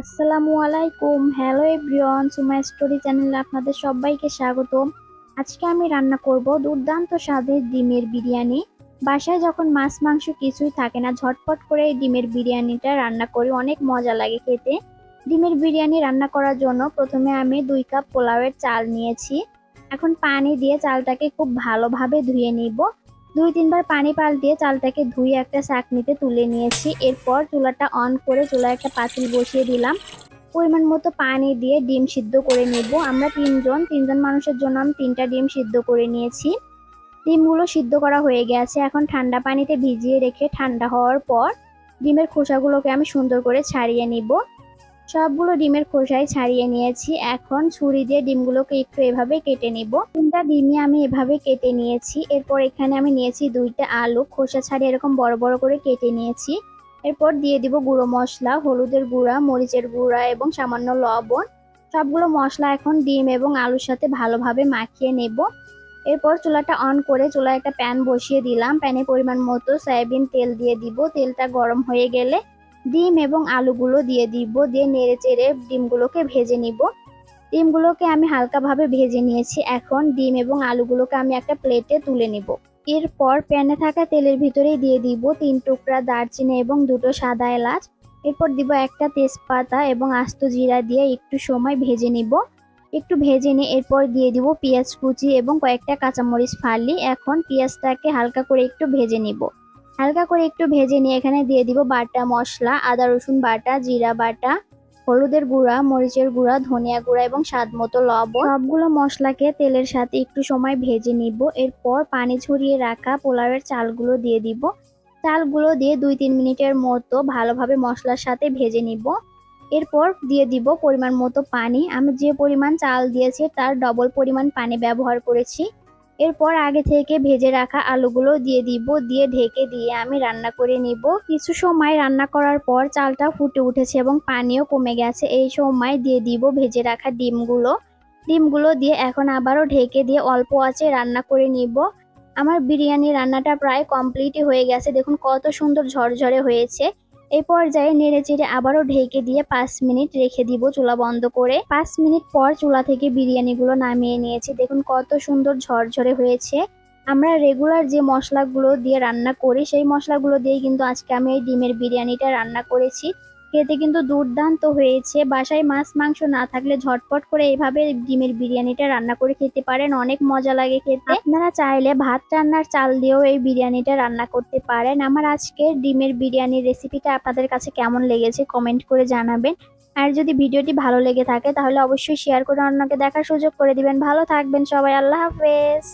আসসালামু আলাইকুম। Hello everyone সুমাই স্টোরি চ্যানেলে আপনাদের সবাইকে স্বাগতম। আজকে আমি রান্না করব দুর্দান্ত স্বাদের ডিমের বিরিয়ানি। বাসায় যখন মাছ মাংস কিছুই থাকে না, ঝটপট করে এই ডিমের বিরিয়ানিটা রান্না করি, অনেক মজা লাগে খেতে। ডিমের বিরিয়ানি রান্না করার জন্য প্রথমে আমি দুই কাপ পোলাওয়ের চাল নিয়েছি। এখন পানি দিয়ে চালটাকে খুব ভালোভাবে ধুয়ে নিব। দুই তিনবার পানি পাল্টিয়ে চালটাকে ধুয়ে একটা চাকনিতে তুলে নিয়েছি। এরপর চুলাটা অন করে চুলায় একটা পাতিল বসিয়ে দিলাম। পরিমাণ মতো পানি দিয়ে ডিম সিদ্ধ করে নেব। আমরা তিনজন তিনজন মানুষের জন্য আমি তিনটা ডিম সিদ্ধ করে নিয়েছি। ডিমগুলো সিদ্ধ করা হয়ে গেছে। এখন ঠান্ডা পানিতে ভিজিয়ে রেখে ঠান্ডা হওয়ার পর ডিমের খোসাগুলোকে আমি সুন্দর করে ছাড়িয়ে নিব। সবগুলো ডিমের খোসাই ছাড়িয়ে নিয়েছি। এখন ছুরি দিয়ে ডিমগুলোকে একটু এভাবে কেটে নিব। তিনটা ডিমই আমি এভাবে কেটে নিয়েছি। এরপর এখানে আমি নিয়েছি দুইটা আলু। খোসা ছাড়িয়ে এরকম বড় বড় করে কেটে নিয়েছি। এরপর দিয়ে দিব গুঁড়ো মশলা, হলুদের গুঁড়া, মরিচের গুঁড়া এবং সামান্য লবণ। সবগুলো মশলা এখন ডিম এবং আলুর সাথে ভালোভাবে মাখিয়ে নেব। এরপর চুলাটা অন করে চুলায় একটা প্যান বসিয়ে দিলাম। প্যানে পরিমাণ মতো সয়াবিন তেল দিয়ে দিব। তেলটা গরম হয়ে গেলে ডিম এবং আলুগুলো দিয়ে দিব, দিয়ে নেড়ে চেড়ে ডিমগুলোকে ভেজে নিব। ডিমগুলোকে আমি হালকাভাবে ভেজে নিয়েছি। এখন ডিম এবং আলুগুলোকে আমি একটা প্লেটে তুলে নিব। এরপর প্যানে থাকা তেলের ভিতরেই দিয়ে দিব তিন টুকরা দারচিনি এবং দুটো সাদা এলাচ। এরপর দিব একটা তেজপাতা এবং আস্ত জিরা দিয়ে একটু সময় ভেজে নিব। একটু ভেজে নিয়ে এরপর দিয়ে দিব পেঁয়াজ কুচি এবং কয়েকটা কাঁচামরিচ ফালি। এখন পেঁয়াজটাকে হালকা করে একটু ভেজে নিব। হালকা করে একটু ভেজে নিয়ে এখানে দিয়ে দিব বাটা মশলা, আদা, রসুন বাটা, জিরা বাটা, হলুদের গুঁড়া, মরিচের গুঁড়া, ধনিয়া গুঁড়া এবং স্বাদ মতো লবণ। সবগুলো মশলাকে তেলের সাথে একটু সময় ভেজে নিব। এরপর পানি ছড়িয়ে রাখা পোলাওয়ের চালগুলো দিয়ে দিব। চালগুলো দিয়ে দুই তিন মিনিটের মতো ভালোভাবে মশলার সাথে ভেজে নিব। এরপর দিয়ে দিব পরিমাণ মতো পানি। আমি যে পরিমাণ চাল দিয়েছি, তার ডবল পরিমাণ পানি ব্যবহার করেছি। এরপর আগে থেকে ভেজে রাখা আলুগুলো দিয়ে দিব, দিয়ে ঢেকে দিয়ে আমি রান্না করে নিব। কিছু সময় রান্না করার পর চালটা ফুটে উঠেছে এবং পানিও কমে গেছে। এই সময় দিয়ে দিব ভেজে রাখা ডিমগুলো। ডিমগুলো দিয়ে এখন আবারও ঢেকে দিয়ে অল্প আঁচে রান্না করে নিব। আমার বিরিয়ানি রান্নাটা প্রায় কমপ্লিটই হয়ে গেছে। দেখুন কত সুন্দর ঝরঝরে হয়েছে। এই পর্যায়ে নেড়ে চেড়ে আবারও ঢেকে দিয়ে পাঁচ মিনিট রেখে দিব চুলা বন্ধ করে। পাঁচ মিনিট পর চুলা থেকে বিরিয়ানিগুলো নামিয়ে নিয়েছি। দেখুন কত সুন্দর ঝরঝরে হয়েছে। আমরা রেগুলার যে মশলাগুলো দিয়ে রান্না করি, সেই মশলাগুলো দিয়ে কিন্তু আজকে আমি এই ডিমের বিরিয়ানিটা রান্না করেছি। খেতে কিন্তু দুর্দান্ত হয়েছে। বাসায় মাছ, মাংস না থাকলে ঝটপট করে এইভাবে ডিমের বিরিয়ানিটা রান্না করে খেতে পারেন। অনেক মজা লাগে খেতে। আপনারা চাইলে ভাত রান্নার চাল দিয়েও এই বিরিয়ানিটা রান্না করতে পারেন। আমার আজকে ডিমের বিরিয়ানির রেসিপিটা আপনাদের কাছে কেমন লেগেছে কমেন্ট করে জানাবেন। আর যদি ভিডিওটি ভালো লেগে থাকে, তাহলে অবশ্যই শেয়ার করে অন্যকে দেখার সুযোগ করে দিবেন। ভালো থাকবেন সবাই। আল্লাহ হাফেজ।